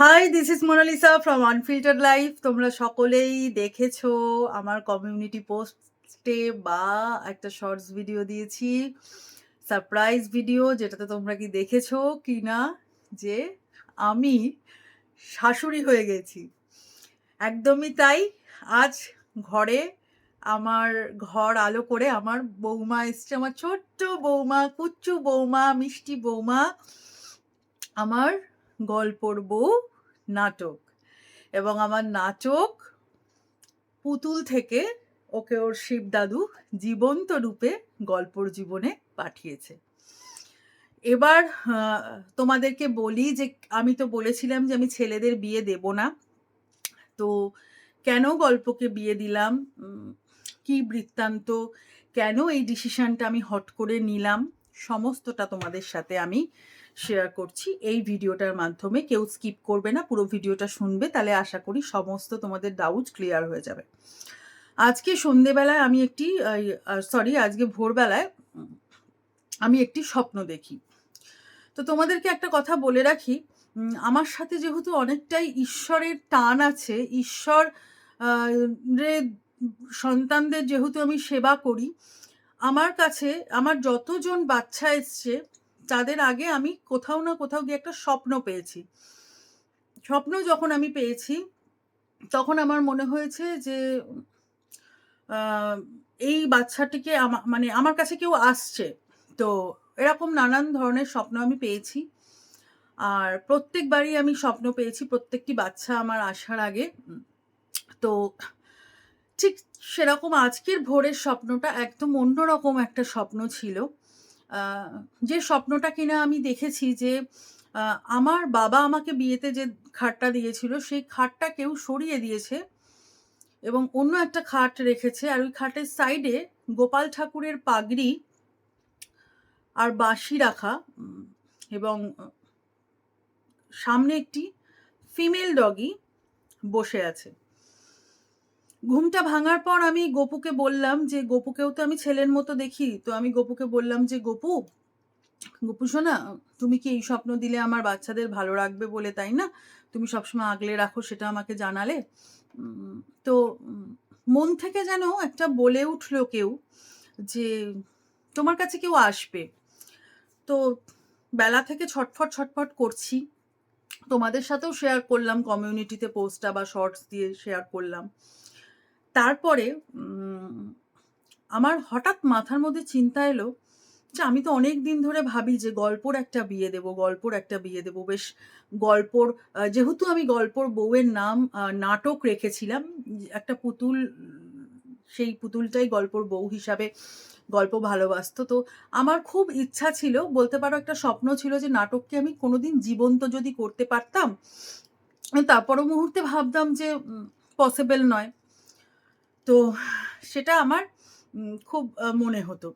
Hi this is Monalisa from unfilter life তোমরা সকলেই দেখেছ আমার কমিউনিটি পোস্টে বা একটা শর্টস ভিডিও দিয়েছি। সারপ্রাইজ ভিডিও যেটাতে তোমরা কি দেখেছ কি না যে আমি শাশুড়ি হয়ে গেছি। একদমই তাই, আজ ঘরে আমার ঘর আলো করে আমার বৌমা এসছে, আমার ছোট্ট বৌমা, কুচ্চু বৌমা, মিষ্টি বৌমা, আমার গল্পর বউ নাটক। এবং আমার নাটক পুতুল থেকে ওকে ওর শিব দাদু জীবন্ত রূপে গল্পর জীবনে পাঠিয়েছে। এবার তোমাদেরকে বলি যে, আমি তো বলেছিলাম যে আমি ছেলেদের বিয়ে দেব না। তো কেন গল্পকে বিয়ে দিলাম? কি বৃত্তান্ত? কেন এই ডিসিশনটা আমি হট করে নিলাম? সমস্তটা তোমাদের সাথে আমি শেয়ার করছি। এই ভিডিওটার মাধ্যমে কেউ স্কিপ করবে না, পুরো ভিডিওটা শুনবে, তাহলে আশা করি সমস্ত তোমাদের ডাউট ক্লিয়ার হয়ে যাবে। আজকে সন্ধেবেলায় আমি একটি সরি আজকে ভোরবেলায় আমি একটি স্বপ্ন দেখি। তো তোমাদেরকে একটা কথা বলে রাখি আমার সাথে যেহেতু অনেকটাই ঈশ্বরের টান আছে, ঈশ্বর রে, সন্তানদের যেহেতু আমি সেবা করি, আমার কাছে, আমার যতজন বাচ্চা এসছে তাদের আগে আমি কোথাও না কোথাও গিয়ে একটা স্বপ্ন পেয়েছি। স্বপ্ন যখন আমি পেয়েছি, তখন আমার মনে হয়েছে যে এই বাচ্চাটিকে মানে আমার কাছে কেউ আসছে। তো এরকম নানান ধরনের স্বপ্ন আমি পেয়েছি। আর প্রত্যেকবারই আমি স্বপ্ন পেয়েছি, প্রত্যেকটি বাচ্চা আমার আসার আগে। তো ঠিক সেরকম আজকের ভোরের স্বপ্নটা একদম অন্যরকম একটা স্বপ্ন ছিল। যে স্বপ্নটা কিনা আমি দেখেছি যে আমার বাবা আমাকে বিয়েতে যে খাটটা দিয়েছিল, সেই খাটটা কেউ সরিয়ে দিয়েছে এবং অন্য একটা খাট রেখেছে আর ওই খাটের সাইডে গোপাল ঠাকুরের পাগড়ি আর বাঁশি রাখা এবং সামনে একটি ফিমেল ডগি বসে আছে। ঘুমটা ভাঙার পর আমি গপুকে বললাম যে, গপুকেও তো আমি ছেলের মতো দেখি। তো আমি গপুকে বললাম যে, গপু গপু শোনা, তুমি কি এই স্বপ্ন দিলে আমার বাচ্চাদের ভালো রাখবে বলে, তাই না? তুমি সবসময় আগলে রাখো, সেটা আমাকে জানালে। তো মন থেকে যেন একটা বলে উঠল কেউ যে, তোমার কাছে কেউ আসবে। তো বেলা থেকে ছটফট ছটফট করছি। তোমাদের সাথেও শেয়ার করলাম কমিউনিটিতে পোস্টটা বা শর্টস দিয়ে শেয়ার করলাম। তারপরে আমার হঠাৎ মাথার মধ্যে চিন্তা এলো যে আমি তো অনেক দিন ধরে ভাবি যে গল্পর একটা বিয়ে দেব, গল্পর একটা বিয়ে দেব। বেশ গল্পর যেহেতু আমি গল্পর বউয়ের নাম নাটক রেখেছিলাম, একটা পুতুল, সেই পুতুলটাই গল্পর বউ হিসাবে গল্প ভালোবাসতো। তো আমার খুব ইচ্ছা ছিল, বলতে পারো একটা স্বপ্ন ছিল যে নাটককে আমি কোনোদিন জীবন্ত যদি করতে পারতাম, তারপরও মুহূর্তে ভাবতাম যে পসিবল নয়। তো সেটা আমার খুব মনে হতো।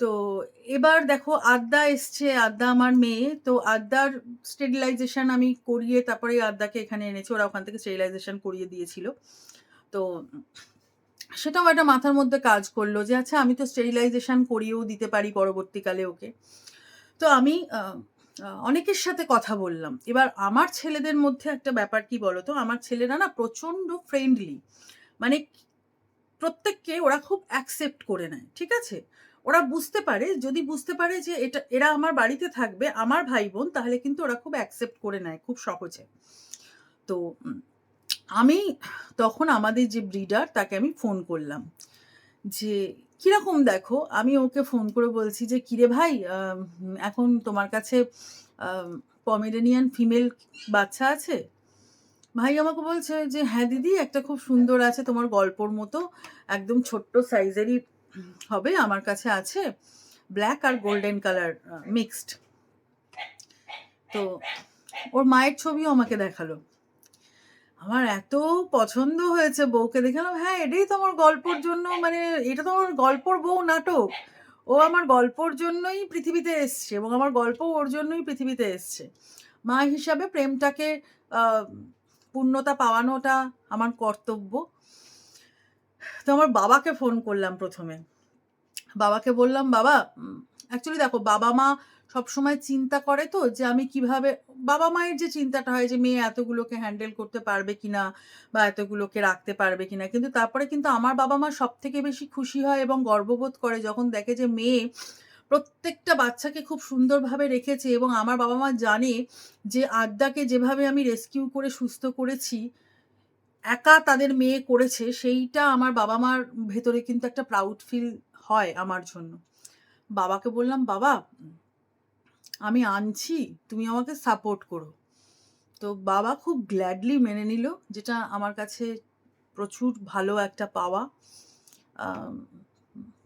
তো এবার দেখো আদ্যা এসছে আদ্যা আমার মেয়ে। তো আদ্যার স্টেরিলাইজেশন আমি করিয়ে তারপরে আদ্যাকে এখানে এনেছি। ওরা ওখান থেকে স্টেরিলাইজেশন করিয়ে দিয়েছিল। তো সেটাও একটা মাথার মধ্যে কাজ করল যে আচ্ছা আমি তো স্টেরিলাইজেশন করিয়েও দিতে পারি পরবর্তীকালে ওকে। তো আমি অনেকের সাথে কথা বললাম। এবার আমার ছেলেদের মধ্যে একটা ব্যাপার কি বলতো? আমার ছেলেরা না প্রচণ্ড ফ্রেন্ডলি মানে প্রত্যেককে ওরা খুব অ্যাকসেপ্ট করে নেয়, ঠিক আছে? ওরা বুঝতে পারে, যদি বুঝতে পারে যে এটা, এরা আমার বাড়িতে থাকবে, আমার ভাই বোন তাহলে কিন্তু ওরা খুব অ্যাকসেপ্ট করে নেয় খুব সহজে। তো আমি তখন আমাদের যে ব্রিডার তাকে আমি ফোন করলাম যে, কীরকম দেখো? আমি ওকে ফোন করে বলছি যে, কিরে ভাই এখন তোমার কাছে পমেডেনিয়ান ফিমেল বাচ্চা আছে? ভাই আমাকে বলছে যে হ্যাঁ দিদি, একটা খুব সুন্দর আছে তোমার গল্পর মতো। একদম ছোট্ট সাইজেরই হবে, আমার কাছে আছে। ব্ল্যাক আর গোল্ডেন কালার মিক্সড তো ওর মায়ের ছবিও আমাকে দেখাল। আমার এত পছন্দ হয়েছে বউকে দেখালাম হ্যাঁ এটাই তো আমার গল্পর জন্য মানে এটা তো আমার গল্পর বউ নাটক। ও আমার গল্পর জন্যই পৃথিবীতে এসছে এবং আমার গল্প ওর জন্যই পৃথিবীতে এসছে। মা হিসাবে প্রেমটাকে পূর্ণতা পাওয়ানোটা আমার কর্তব্য। তো আমার বাবাকে ফোন করলাম প্রথমে। বাবাকে বললাম, বাবা অ্যাকচুয়ালি দেখো, বাবা মা সবসময় চিন্তা করে তো যে আমি কীভাবে, বাবা মায়ের যে চিন্তাটা হয় যে মেয়ে এতগুলোকে হ্যান্ডেল করতে পারবে কিনা বা এতগুলোকে রাখতে পারবে কিনা। কিন্তু তারপরে কিন্তু আমার বাবা মা সব থেকে বেশি খুশি হয় এবং গর্ববোধ করে যখন দেখে যে মেয়ে প্রত্যেকটা বাচ্চাকে খুব সুন্দরভাবে রেখেছে এবং আমার বাবা মা জানে যে আড্ডাকে যেভাবে আমি রেস্কিউ করে, সুস্থ করেছি, একা তাদের মেয়ে করেছে, সেইটা আমার বাবা মার ভেতরে কিন্তু একটা প্রাউড ফিল হয় আমার জন্য। বাবাকে বললাম, বাবা, আমি আনছি, তুমি আমাকে সাপোর্ট করো। তো বাবা খুব গ্ল্যাডলি মেনে নিল, যেটা আমার কাছে প্রচুর ভালো একটা পাওয়া।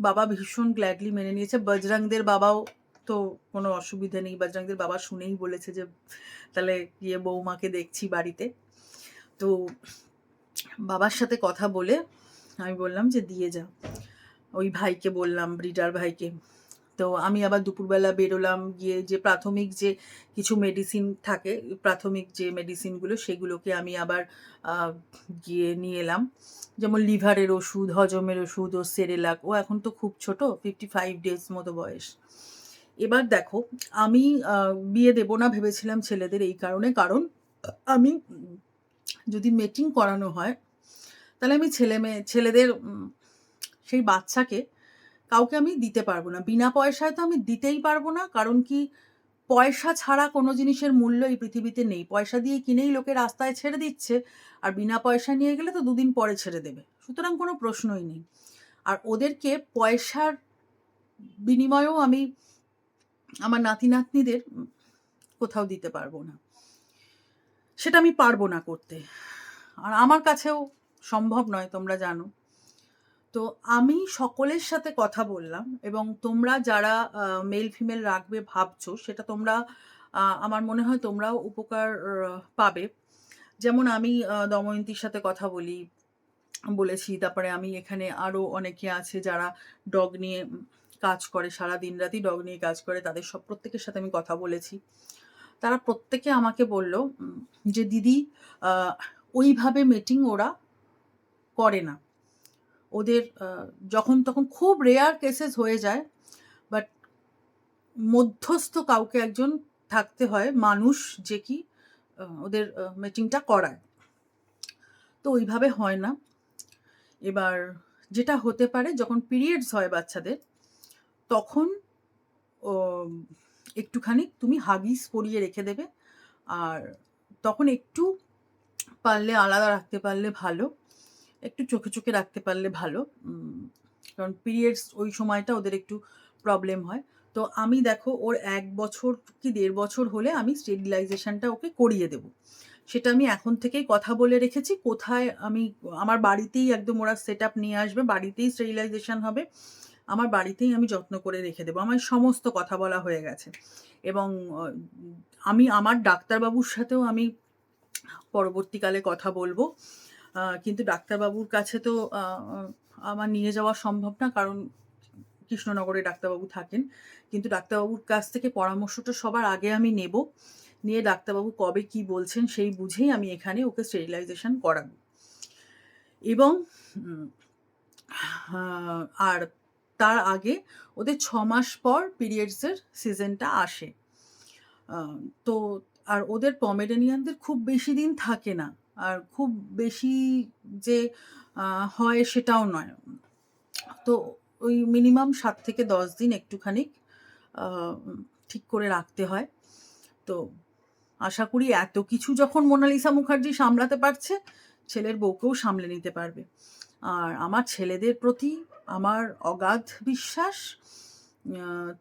বাবা ভীষণ গ্ল্যাডলি মেনে নিয়েছে। বজরংদের বাবাও তো কোনো অসুবিধা নেই। বজরংদের বাবা শুনেই বলেছে যে, তাহলে গিয়ে বৌমাকে দেখছি বাড়িতে। তো বাবার সাথে কথা বলে আমি বললাম যে, দিয়ে যা। ওই ভাইকে বললাম, ব্রিডার ভাইকে। তো আমি আবার দুপুরবেলা বেরোলাম গিয়ে যে প্রাথমিক যে কিছু মেডিসিন থাকে, প্রাথমিক যে মেডিসিনগুলো সেগুলোকে আমি আবার গিয়ে নিয়ে এলাম। যেমন লিভারের ওষুধ, হজমের ওষুধ, ও সেরেলাক ও এখন তো খুব ছোট ফিফটি ফাইভ ডেজ মতো বয়স। এবার দেখো, আমি বিয়ে দেবো না ভেবেছিলাম ছেলেদের এই কারণে। কারণ আমি যদি মেটিং করানো হয়, তাহলে আমি ছেলে মেয়ে, ছেলেদের সেই বাচ্চাকে কাউকে আমি দিতে পারব না। বিনা পয়সায় তো আমি দিতেই পারব না, কারণ কি পয়সা ছাড়া কোনো জিনিসের মূল্য এই পৃথিবীতে নেই। পয়সা দিয়ে কিনেই লোকে রাস্তায় ছেড়ে দিচ্ছে, আর বিনা পয়সা নিয়ে গেলে তো দুদিন পরে ছেড়ে দেবে। সুতরাং কোনো প্রশ্নই নেই। আর ওদেরকে পয়সার বিনিময়েও আমি আমার নাতি নাতনিদের কোথাও দিতে পারব না। সেটা আমি পারব না করতে। আর আমার কাছেও সম্ভব নয়, তোমরা জানো। তো আমি সকলের সাথে কথা বললাম এবং তোমরা যারা মেল ফিমেল রাখবে ভাবছ, সেটা তোমরা আমার মনে হয় তোমরাও উপকার পাবে। যেমন আমি দময়ন্তীর সাথে কথা বলি, বলেছি, তারপরে আমি এখানে আরও অনেকে আছে যারা ডগ নিয়ে কাজ করে, সারা দিন রাতি ডগ নিয়ে কাজ করে, তাদের সব, প্রত্যেকের সাথে আমি কথা বলেছি। তারা প্রত্যেকে আমাকে বলল যে, দিদি ওইভাবে মিটিং ওরা করে না। ওদের যখন তখন খুব রেয়ার কেসেস হয়ে যায় বাট মধ্যস্থ কাউকে একজন থাকতে হয়, মানুষ যে কি ওদের মিটিংটা করায়। তো ওইভাবে হয় না। এবার যেটা হতে পারে, যখন পিরিয়ডস হয় বাচ্চাদের, তখন একটুখানি তুমি হাগিস পরিয়ে রেখে দেবে, আর তখন একটু পারলে আলাদা রাখতে পারলে ভালো। একটু চোখে চোখে রাখতে পারলে ভালো। কারণ পিরিয়ডস ওই সময়টা ওদের একটু প্রবলেম হয়। তো আমি দেখো, ওর এক বছর কি দেড় বছর হলে আমি স্টেরিলাইজেশনটা ওকে করিয়ে দেব। সেটা আমি এখন থেকেই কথা বলে রেখেছি, কোথায় আমি, আমার বাড়িতেই একদম ওরা সেট আপ নিয়ে আসবে, বাড়িতেই স্টেরিলাইজেশন হবে। আমার বাড়িতেই আমি যত্ন করে রেখে দেবো। আমার সমস্ত কথা বলা হয়ে গেছে। এবং আমি, আমার ডাক্তারবাবুর সাথেও আমি পরবর্তীকালে কথা বলব। কিন্তু ডাক্তারবাবুর কাছে তো আমার নিয়ে যাওয়া সম্ভব না, কারণ কৃষ্ণনগরে ডাক্তারবাবু থাকেন। কিন্তু ডাক্তারবাবুর কাছ থেকে পরামর্শটা সবার আগে আমি নেব। নিয়ে ডাক্তারবাবু কবে কি বলছেন সেই বুঝেই আমি এখানে ওকে স্টেরিলাইজেশন করাবো। এবং আর তার আগে ওদের ছ মাস পর পিরিয়ডসের সিজনটা আসে। তো, আর ওদের পমেডেনিয়ানদের খুব বেশি দিন থাকে না। আর খুব বেশি যে হয় সেটাও নয়। তো ওই মিনিমাম সাত থেকে দশ দিন একটুখানি ঠিক করে রাখতে হয়। তো আশা করি এত কিছু যখন মোনালিসা মুখার্জি সামলাতে পারছে, ছেলের বউকেও সামলে নিতে পারবে। আর আমার ছেলেদের প্রতি আমার অগাধ বিশ্বাস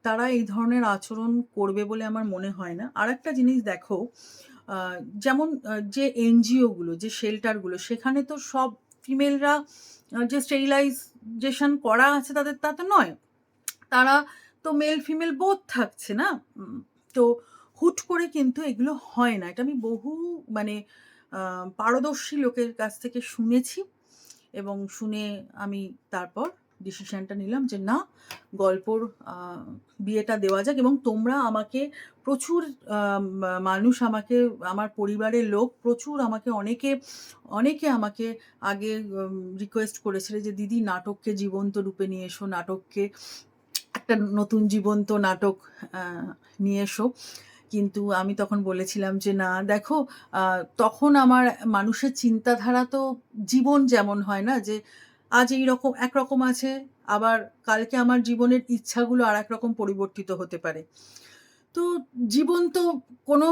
তারা এই ধরনের আচরণ করবে বলে আমার মনে হয় না। আর একটা জিনিস দেখো যেমন যে এনজিওগুলো, যে শেল্টারগুলো, সেখানে তো সব ফিমেলরা যে স্টেরিলাইজেশন করা আছে তাদের, তা তো নয়। তারা তো মেল ফিমেল বোধ থাকছে না? তো হুট করে কিন্তু এগুলো হয় না। এটা আমি বহু মানে পারদর্শী লোকের কাছ থেকে শুনেছি এবং শুনে আমি তারপর ডিসিশনটা নিলাম যে না, গল্পর বিয়েটা দেওয়া যাক এবং তোমরা আমাকে প্রচুর মানুষ আমাকে, আমার পরিবারের লোক প্রচুর আমাকে অনেকে অনেকে আমাকে আগে রিকোয়েস্ট করেছিল যে, দিদি, নাটককে জীবন্ত রূপে নিয়ে এসো, নাটককে, একটা নতুন জীবন্ত নাটক নিয়ে এসো। কিন্তু আমি তখন বলেছিলাম যে, না, দেখো তখন আমার মানুষের চিন্তাধারা তো জীবন যেমন হয় না, যে, আজ এই রকম, একরকম আছে, আবার কালকে আমার জীবনের ইচ্ছাগুলো আর এক রকম পরিবর্তিত হতে পারে। তো জীবন তো কোনো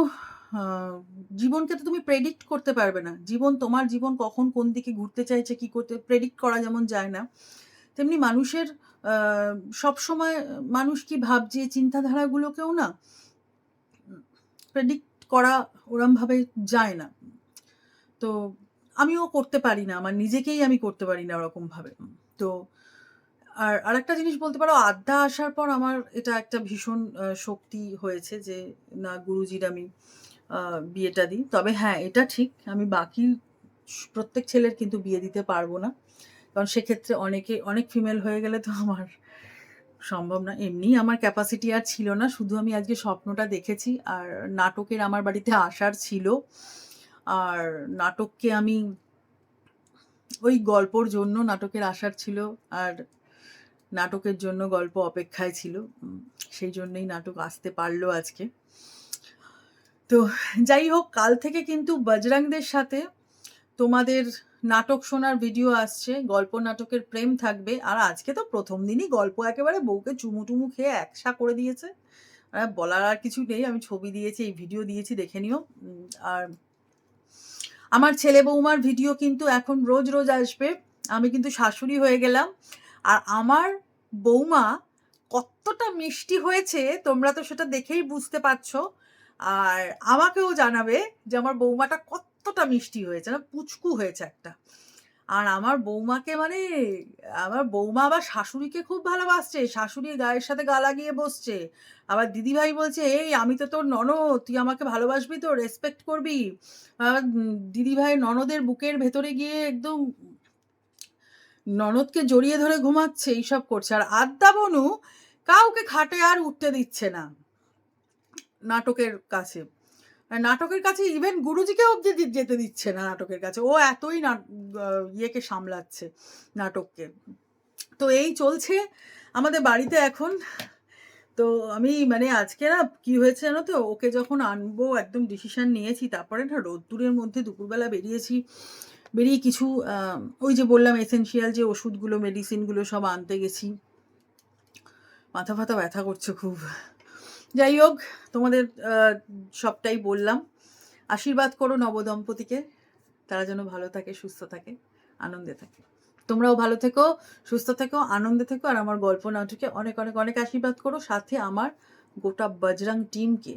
জীবনকে তো তুমি প্রেডিক্ট করতে পারবে না। জীবন তোমার জীবন কখন কোন দিকে ঘুরতে চাইছে, কি করতে প্রেডিক্ট করা যেমন যায় না। তেমনি মানুষের সব সময় মানুষ কি ভাবছে, চিন্তাধারাগুলোকেও না প্রেডিক্ট করা ওরমভাবে যায় না। তো আমিও করতে পারি না, আমার নিজেকেই আমি করতে পারি না ওরকমভাবে। তো আর আরেকটা জিনিস বলতে পারো, আড্ডা আসার পর আমার এটা একটা ভীষণ শক্তি হয়েছে যে, না, গুরুজির আমি বিয়েটা দিই। তবে হ্যাঁ এটা ঠিক, আমি বাকি প্রত্যেক ছেলের কিন্তু বিয়ে দিতে পারব না। কারণ সেক্ষেত্রে অনেকে, অনেক ফিমেল হয়ে গেলে তো আমার সম্ভব না। এমনি আমার ক্যাপাসিটি আর ছিল না, শুধু আমি আজকে স্বপ্নটা দেখেছি। আর নাটকের আমার বাড়িতে আসার ছিল। আর নাটককে আমি ওই গল্পর জন্য নাটকের আসার ছিল। আর নাটকের জন্য গল্প অপেক্ষায় ছিল। সেই জন্যই নাটক আসতে পারল আজকে। তো যাই হোক, কাল থেকে কিন্তু বজরাংদের সাথে তোমাদের নাটক শোনার ভিডিও আসছে। গল্প নাটকের প্রেম থাকবে। আর আজকে তো প্রথম দিনই গল্প একেবারে বউকে চুমু টুমু খেয়ে একসা করে দিয়েছে। আর বলার আর কিছু নেই, আমি ছবি দিয়েছি, এই ভিডিও দিয়েছি, দেখে নিও। আর আমার ছেলে বৌমার ভিডিও কিন্তু এখন রোজ রোজ আসবে। আমি কিন্তু শাশুড়ি হয়ে গেলাম। আর আমার বৌমা কতটা মিষ্টি হয়েছে, তোমরা তো সেটা দেখেই বুঝতে পারছ। আর আমাকেও জানাবে যে আমার বৌমাটা কতটা মিষ্টি হয়েছে, না পুচকু হয়েছে একটা। আর আমার বৌমাকে মানে আমার বৌমা আবার শাশুড়িকে খুব ভালোবাসছে, শাশুড়ির গায়ের সাথে গা লাগিয়ে বসছে। আবার দিদিভাই বলছে, এই, আমি তো তোর ননদ, তুই আমাকে ভালোবাসবি তো রেসপেক্ট করবি। দিদিভাই ননদের বুকের ভেতরে গিয়ে একদম ননদকে জড়িয়ে ধরে ঘুমাচ্ছে, এইসব করছে। আর আদ্যা বনু কাউকে খাটে আর উঠতে দিচ্ছে না নাটকের কাছে। নাটকের কাছে ইভেন গুরুজিকে অব্দি যেতে দিচ্ছে না নাটকের কাছে। ও এতই ইয়েকে সামলাচ্ছে নাটককে। তো এই চলছে আমাদের বাড়িতে এখন। তো আমি মানে আজকে না, কি হয়েছে জানো তো? ওকে যখন আনব, একদম ডিসিশন নিয়েছি, তারপরে না রোদ্দুরের মধ্যে দুপুরবেলা বেরিয়েছি। বেরিয়ে কিছু ওই যে বললাম এসেনশিয়াল যে ওষুধগুলো মেডিসিনগুলো সব আনতে গেছি। মাথা ফাথা ব্যথা করছে খুব। যাই হোক, তোমাদের সবটাই বললাম। আশীর্বাদ করো নবদম্পতিকে। তারা যেন ভালো থাকে, সুস্থ থাকে, আনন্দে থাকে। তোমরাও ভালো থেকো, সুস্থ থেকো, আনন্দে থেকো। আর আমার গল্প নাটকে অনেক অনেক অনেক আশীর্বাদ করো। সাথে আমার গোটা বজরাং টিমকে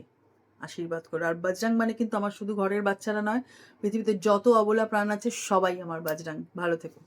আশীর্বাদ করো। আর বজরাং মানে কিন্তু আমার শুধু ঘরের বাচ্চারা নয়, পৃথিবীতে যত অবলা প্রাণ আছে সবাই আমার বজরাং। ভালো থেকো।